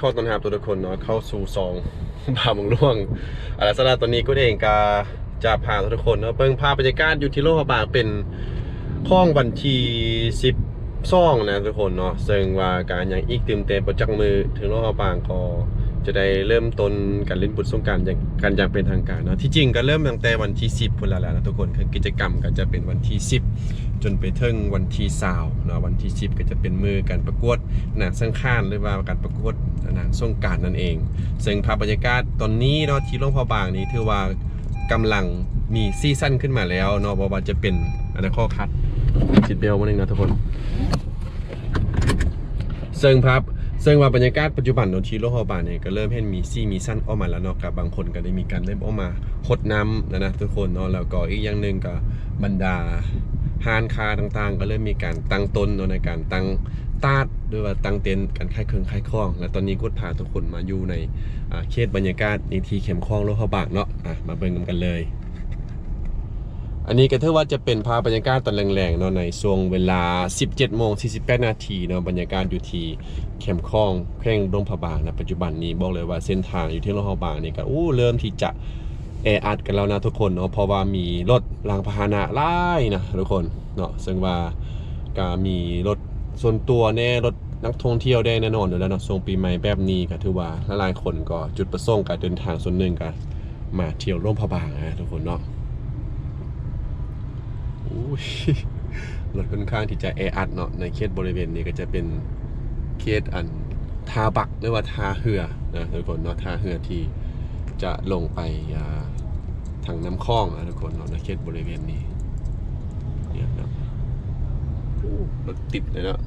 ข้าต้อนรับทุกคนเนาะเข้าสู่ซองบาบงล่วงอะไรสำหรับตอนนี้ก็เองกาจะพาทุกคนเนาะเพิ่งภาพบรรยากาศอยู่ที่โลกบางเป็นข้องวันที่สิบซ่องนะทุกคนเนาะซึ่งว่าการอย่างอีกเต็มเต็มประจักษ์มือถึงโลกบางก็ จะได้เริ่มต้นการเล่นบุญสงการอย่างกันอย่างเป็นทางการเนาะที่จริงก็เริ่มตั้งแต่วันที่ 10พุ่นแล้วนะทุกคนคือกิจกรรมก็จะเป็นวันที่ 10 จนไปถึงวันที่20เนาะวันที่ 10 ก็จะเป็นมือการประกวดหนังสังขารหรือว่าการประกวดหนังสงการนั่นเอง ซึ่งภาพบรรยากาศตอนนี้เนาะที่โรงพยาบาลนี้ถือว่ากำลังมีซีซั่นขึ้นมาแล้วเนาะบ่ว่าจะเป็นอันาคตคัดจิตเบลมาหนึ่งนะทุกคนซึ่งครับ ซึ่งว่าบรรยากาศปัจจุบันเนอะที่โรงพยาบาเนี่ยก็เริ่มเห็นมีซี่มีสั้นออกมาแล้วเนาะกับบางคนก็ได้มีการเริ่มออกมาหดน้ำนะนะทุกคนเนาะแล้วก็อีกอย่างหนึ่งก็บรรดาห้านค้าต่างๆ ก็เริ่มมีการตั้งต้นเนาะในการตั้งตาดหรือว่าตั้งเต็นท์การขายเครื่องขายของ และตอนนี้ก็พาทุกคนมาอยู่ในอ่าเขตบรรยากาศในที่เข้มข้องโรงพยาบาลเนาะะมาเบิ่งกันเลย อันนี้ก็ถือว่าจะเป็นภาพบรรยากาศตอนแรงๆเนาะในช่วงเวลา 17โมง48 นาทีเนาะบรรยากาศอยู่ที่แคมป์คลองแข้งดงพระบางนะปัจจุบันนี้บอกเลยว่าเส้นทางอยู่ที่โรงพยาบาลนี่ก็อู้เริ่มที่จะแออัดกันแล้วนะทุกคนเนาะเพราะว่ามีรถรางพาหนะหลายนะทุกคนเนาะซึ่งว่าก็มีรถส่วนตัวแน่รถนักท่องเที่ยวได้แน่นอนอยู่แล้วเนาะช่วงปีใหม่แบบนี้ก็ถือว่าหลายๆคนก็จุดประสงค์การเดินทางส่วนหนึ่งก็มาเที่ยวร่มพระบางนะทุกคนเนาะ รถค่อนข้างที่จะแออัดเนาะในเขตบริเวณนี้ก็จะเป็นเขตอันทาบักหรือว่าทาเหือนะทุกคนเนาะทาเหือที่จะลงไปทางน้ำคลองนะทุกคนเนาะในเขตบริเวณนี้เนี่ยนะรถติดเลยเนาะ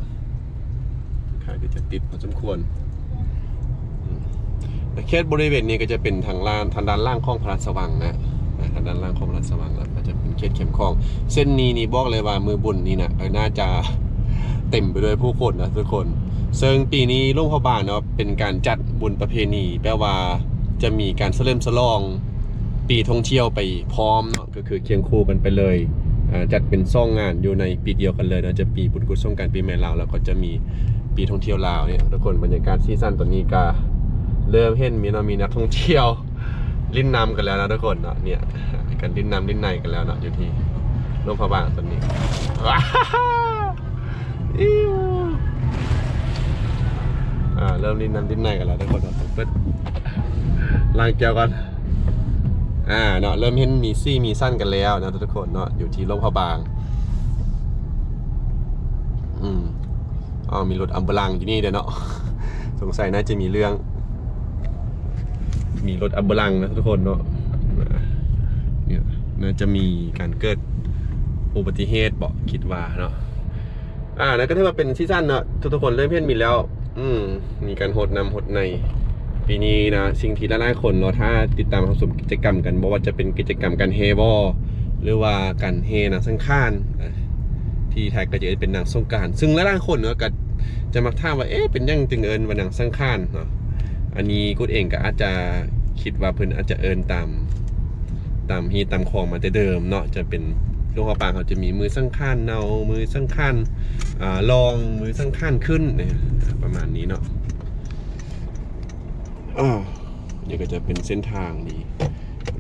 ค่อนข้างที่จะติดพอสมควรในเขตบริเวณนี้ก็จะเป็นทางล่างทางด้านล่างคลองพระราชสว่างนะทางด้านล่างของพรัฐสว่างแล้วก็จะ เป็นเขตเข้มคลอง เส้นนี้นี่บอกเลยว่ามือบุญนี่นะน่าจะเต็มไปด้วยผู้คนนะทุกคนซึ่งปีนี้หลุงพระบางเนาะเป็นการจัดบุญประเพณี แปลว่าจะมีการเสลิมฉลอง ปีท่องเที่ยวไปพร้อมเนาะก็คือเคียงคู่กันไปเลยจัดเป็นซ่องงานอยู่ในปีเดียวกันเลยนะจะปีบุญกุศลการปีใหม่ลาวแล้วก็จะมีปีท่องเที่ยวลาวเนี่ยทุกคนบรรยากาศซีซั่นตอนนี้ก็เริ่มเห็นมีนามีนักท่องเที่ยว ลิ้นนำกันแล้วนะทุกคนเนาะเนี่ยกันลิ้นนำลิ้นในกันแล้วเนาะอยู่ที่โรงพยาบาลตอนนี้ว้าวอิ๊วอ่าเริ่มลิ้นนำลิ้นในกันแล้วทุกคนเนาะต้องเปิดล้างแก้วก่อนอ่าเนาะเริ่มเห็นมีซี่มีสั้นกันแล้วนะทุกคนเนาะอยู่ที่โรงพยาบาลอืมอ๋อมีรถอัมบลังอยู่นี่เด้อเนาะสงสัยน่าจะมีเรื่อง มีรถอับลังซ์นะทุกคนเนาะเนี่ยน่าจะมีการเกิดอุบัติเหตุบอกคิดว่าเนาะอ่านั่นก็ถือว่าเป็นซีซั่นเนาะทุกๆคนเริ่มเห็นมีแล้ว อืมมีการหดนำหดใน ปีนี้นะสิ่งที่หลายๆคนเนาะถ้าติดตามความสมกิจกรรมกันบอกว่าจะเป็นกิจกรรมการเฮบอลหรือว่าการเฮหนังสังขารที่ไทยก็จะเป็นหนังสงการ ซึ่งหลายๆคนเนาะก็จะมักถามว่าเอ๊ะเป็นยังจึงเอินว่าหนังสังขารเนาะ อันนี้กูเองก็อาจจะคิดว่าเพิ่นอาจจะเอินตามตามฮีตามคลองมาแต่เดิมเนาะจะเป็นโรงพยาบาลเขาจะมีมือสังข้านเนา มือสังข้านอ่าลองมือสังข้านขึ้นเนี่ยประมาณนี้เนาะอ้าวนี่ก็จะเป็นเส้นทางนี้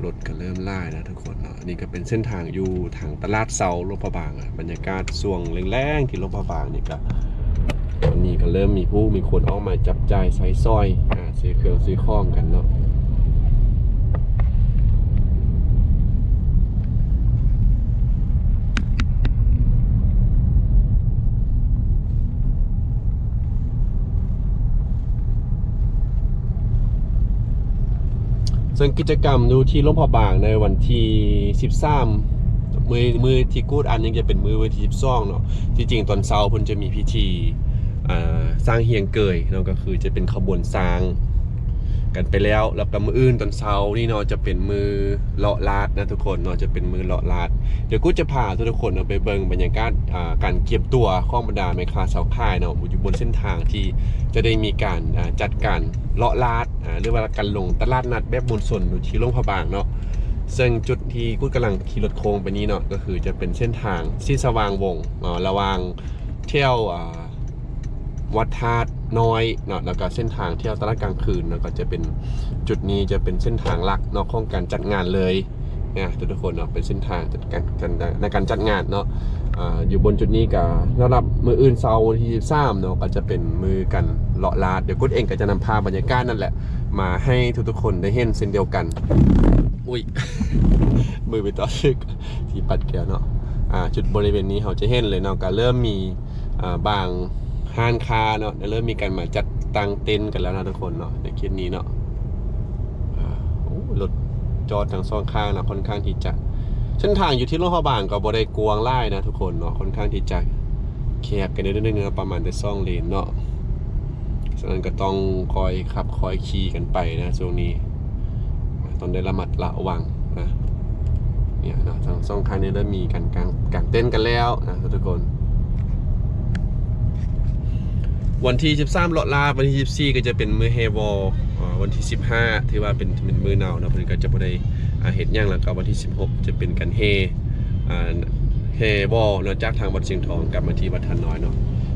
รถก็เริ่มล่ายแล้วทุกคนเนาะนี่ก็เป็นเส้นทางอยู่ทางตลาดเซาโลพะบางอะบรรยากาศส่วงแรงๆที่โลพะบางนี่ก็ตอน นี้ก็เริ่มมีผู้มีคนออกมาจับจ่ายใช้สอยอ่าซื้อเครื่องซื้อข้องกันเนาะซึ่งกิจกรรมดูที่ร่มพอบางในวันที่ 13 มือมือที่กูดอันยังจะเป็นมือวันที่12เนาะที่จริงตอนเช้าเพิ่นจะมีพิธี สร้างเฮียงเกยเนาะก็คือจะเป็นขบวนสร้างกันไปแล้วแล้วก็มืออื่นตอนเช้านี่เนาะจะเป็นมือเลาะลาดนะทุกคนเนาะจะเป็นมือเลาะลาด เดี๋ยวกูจะพาทุกคนเนาะไปเบิ่งบรรยากาศการเก็บตัวข้องบรรดาแม่ค้าสาวค่ายเนาะอยู่บนเส้นทางที่จะได้มีการจัดการเลาะลาดหรือว่าการลงตลาดนัดแบบบุญสนอยู่ที่โรงพยาบาลเนาะซึ่งจุดที่กูกำลังขี่รถโค้งไปนี้เนาะก็คือจะเป็นเส้นทางที่สว่างวงเนาะระหว่างเที่ยวอ่า วัดธาตุน้อยเนาะแล้วก็เส้นทางเที่ยวตลาดกลางคืนเนาะก็จะเป็นจุดนี้จะเป็นเส้นทางหลักเนาะของการจัดงานเลยนะทุกคนเนาะเป็นเส้นทางจัดการในการจัดงานเนาะอยู่บนจุดนี้ก็สำหรับมืออื่นเสาร์วันที่23เนาะก็จะเป็นมือกันเลาะลาดเดี๋ยวกุดเองก็จะนำพาบรรยากาศนั่นแหละ มาให้ทุกๆคนได้เห็นเส้นเดียวกัน อุ้ยมือไปต่อซึกที่ปัดแก้วเนาะจุดบริเวณนี้เขาจะเห็นเลยเนาะก็เริ่มมีบาง ห้านค้าเนาะเริ่มมีการมาจัดตั้งเต็นท์กันแล้วนะทุกคนเนาะในเคสนี้เนาะรถจอดทางสองข้างนะค่อนข้างที่จะเส้นทางอยู่ที่โรงพยาบาลก็บ่ได้กวางไล่นะทุกคนเนาะค่อนข้างที่จะแคบกันนิดนึงนะประมาณแต่สองเลนเนาะฉะนั้นก็ต้องคอยขับคอยขี่กันไปนะช่วงนี้ต้องได้ระมัดระวังนะเนี่ยนะทางสองข้างนี้เริ่มมีการกางกางเต้นกันแล้วนะทุกคน วันที่ 13เลาะลาวันที่24ก็จะเป็นมือเฮวอลวันที่ 15ที่ว่าเป็นเป็นมือหนาวนะเพิ่นก็จะบ่ได้เฮ็ดหยังแล้วก็วันที่ 16 จะเป็นกันเฮเฮวอลเนาะจากทางวัดเชียงทองกลับมาที่วัดทันน้อยเนาะ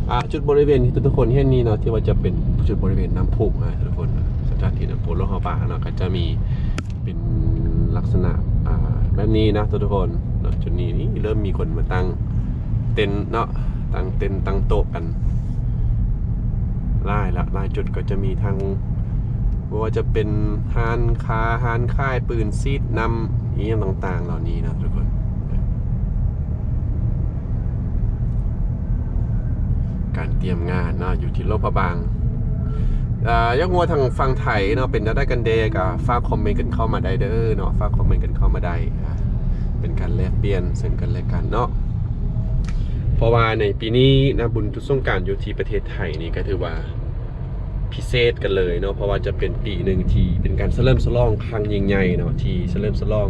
อ่าจุดบริเวณที่ทุกคนเห็นนี่เนาะที่ว่าจะเป็นจุดบริเวณน้ำพุนะทุกคนสถานที่น้ำพุโลหะป่าเนาะก็จะมีเป็นลักษณะอ่าแบบนี้นะทุกคนเนาะจุดนี้นี่เริ่มมีคนมาตั้งเต็นเนาะตั้งเต็นตั้งโต๊ะกัน ไล่ละไล่จุดก็จะมีทางว่าจะเป็นฮานคาฮานค่ายปืนซีดนำอีกอย่างต่างๆ เหล่านี้นะทุกคน การเตรียมงานเนาะอยู่ที่โลกพระบางอ่ายังงัวทางฟังไทยเนาะเป็นได้กันเดกับฝากคอมเมนต์กันเข้ามาได้เด้อเนาะฝากคอมเมนต์กันเข้ามาได้ เป็นการแลกเปลี่ยนซึ่งกันและกันเนาะเพราะว่าในปีนี้นะบุญทุกสงการอยู่ที่ประเทศไทยนี่ก็ถือว่า พิเศษกันเลยเนาะเพราะว่าจะเป็นปีหนึ่งที่เป็นการเฉลิมฉลองครั้งยิ่งใหญ่เนาะที่เฉลิมฉลอง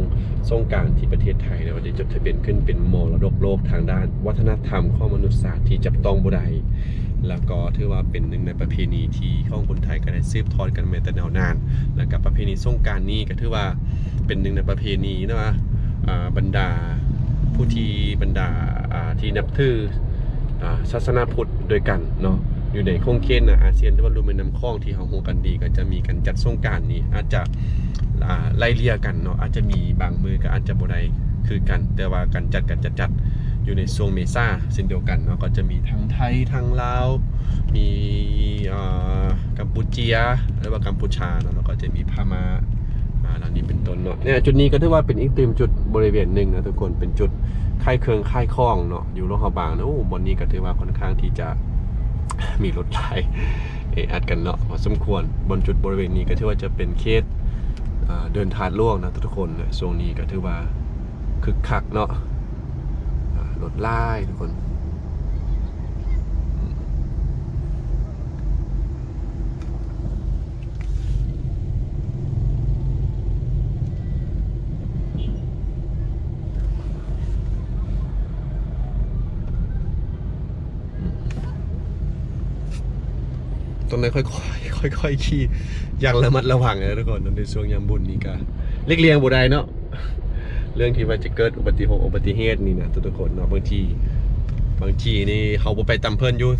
สงการที่ประเทศไทยเนาะจะจดทะเบียนขึ้นเป็นมรดกโลกทางด้าน วัฒนธรรมข้อมนุษยศาสตร์ที่จับต้องบ่ได้แล้วก็ถือว่าเป็นหนึ่งในประเพณีที่ของคนไทยก็ได้สืบทอดกันมาแต่นาน แล้วกับประเพณีสงการนี้ก็ถือว่าเป็นหนึ่งในประเพณีนะว่าบรรดาผู้ที่บรรดาที่นับถือศาสนาพุทธด้วยกันเนาะ อยู่ในคงเขตนะอาเซียนหรือว่ารวมเป็นน้ำคลองที่เขาโฮกันดี ก็จะมีการจัดส่งการนี้อาจจะไล่เลี่ยกันเนาะอาจจะมีบางมือก็อาจจะบ่ได้คือกัน แต่ว่าการจัดกันจะจัดอยู่ในช่วงเมษาเช่นเดียวกันเนาะก็จะมีทั้งไทยทั้งลาวมีกัมพูเจียหรือว่ากัมพูชาแล้วก็จะมีพม่าอ่าเหล่านี้เป็นต้นเนาะเนี่ยจุดนี้ก็ถือว่าเป็นอีกตีมจุดบริเวณหนึ่งนะทุกคนเป็นจุดค่ายเครื่องค่ายคล้องเนาะอยู่โลหะบางนะโอ้บนนี้ก็ถือว่าค่อนข้างที่จะ มีรถไฟเออัดกันเนาะพอสมควรบนจุดบริเวณนี้ก็ถือว่าจะเป็นเขตเดินทางล่วงนะทุกคนเนี่ยช่วงนี้ก็ถือว่าคึกคักเนาะรถไล่ทุกคน ตรงนั้นค่อยๆค่อยๆขี่อย่างระมัดระวังเลยทุกคนในช่วงยามบุญนี่ก็เล็กเลียงบุได้เนาะเรื่องที่ว่าจะเกิดอุบัติเหตุอุบัติเหตุนี่นะทุกคนเนาะบางทีบางทีนี่เขาไปตำเพิ่นอยู่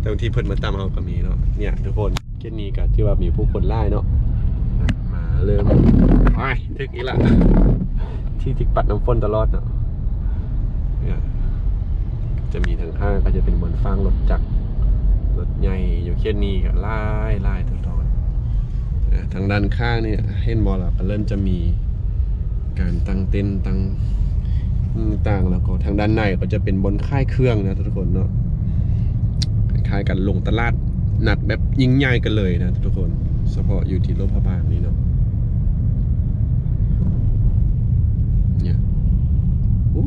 แต่บางทีเพิ่นมาตำเขาก็มีเนาะเนี่ยทุกคนเช่นนี้ก็ที่ว่ามีผู้คนไล่เนาะมาเริ่มไปทึกอีละที่ทิกปัดน้ำฝนตลอดเนาะเนี่ยจะมีทางข้างก็จะเป็นเหมือนฟางรถจักร รถใหญ่อยู่เช่นี้ก็ไล่ไล่ทุกตอนทางด้านข้างเนี่ยเห็นบอลก็เริ่มจะมีการตั้งเต็นตั้งต่างแล้วก็ทางด้านในก็จะเป็นบนค่ายเครื่องนะทุกคนเนาะคล้ายกันลงตลาดหนัดแบบยิ่งใหญ่กันเลยนะทุกคนเฉพาะอยู่ที่โรงพบาลนี้เนาะเนี่ยอู้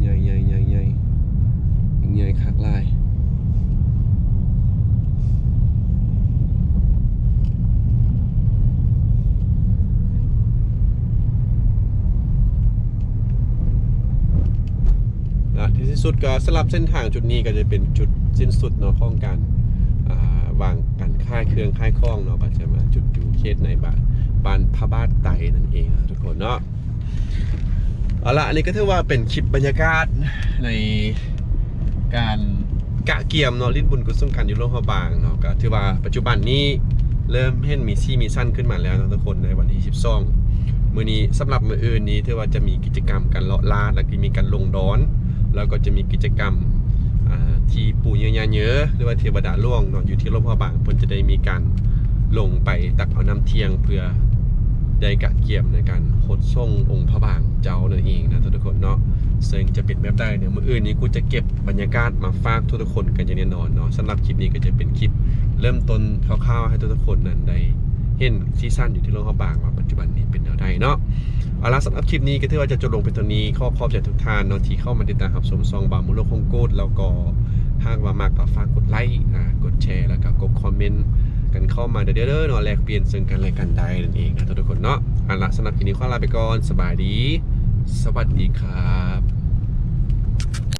ใหญ่ใหญ่ใหญ่ใหญ่ยิ่งใหญ่คักหลาย นะที่ สุดก็สลับเส้นทางจุดนี้ก็จะเป็นจุดสิ้นสุดเนาะของการาวางการค่ายเครื่องค่ายคล้องเนาะก็จะมาจุดอยู่เขตในบ้านบ้านพระบาทไตนั่นเองนะทุกคนเนาะเอาละอันนี้ก็ถือว่าเป็นคลิปบรรยากาศในการกะเกียมเนาะลิ้นบุญกุศลกันอยู่โลกพระบางเนาะก็ถือว่าปัจจุบันนี้เริ่มเห็นมีซี่มีสั้นขึ้นมาแล้วนะทุกคนในวันที่12 มือนี้สำหรับมืออื่นนี้ถือว่าจะมีกิจกรรมการเลาะลาดแล้วก็มีการลงดอน แล้วก็จะมีกิจกรรมที่ปู่ย่าเยอะหรือว่าเทวดาล่วงเนาะอยู่ที่โลกพระบางเพิ่นจะได้มีการลงไปตักเอาน้ำเทียงเพื่อได้กะเกียมในการหดส่งองค์พระบางเจ้านั่นเองนะทุกคนเนาะซึ่งจะป็นแบบใดเนี่ยมื่ออื่นนี้กูจะเก็บบรรยากาศมาฝากทุกคนกันอย่างแน่นอนเนาะสำหรับคลิปนี้ก็จะเป็นคลิป เริ่มต้นคร่าวๆให้ทุกคนนั้นได้เห็นซีซั่นอยู่ที่โลกพระบางว่าปัจจุบันนี้เป็น ใดเนาะเอาละสำหรับคลิปนี้ก็ถือว่าจะจบลงเป็นตัวนี้ขอขอบใจทุกท่านเนาะที่เข้ามาติดตามรับชมซองบามูโลคงโกดแล้วก็หากว่ามากก็ฝากกดไลค์นะกดแชร์แล้วก็กดคอมเมนต์กันเข้ามาเด้อเด้อเนาะแลกเปลี่ยนซึ่งกันและกันได้นั่นเองนะทุกคนเนาะเอาละสำหรับคลิปนี้ขอลาไปก่อนสบายดี สวัสดีครับ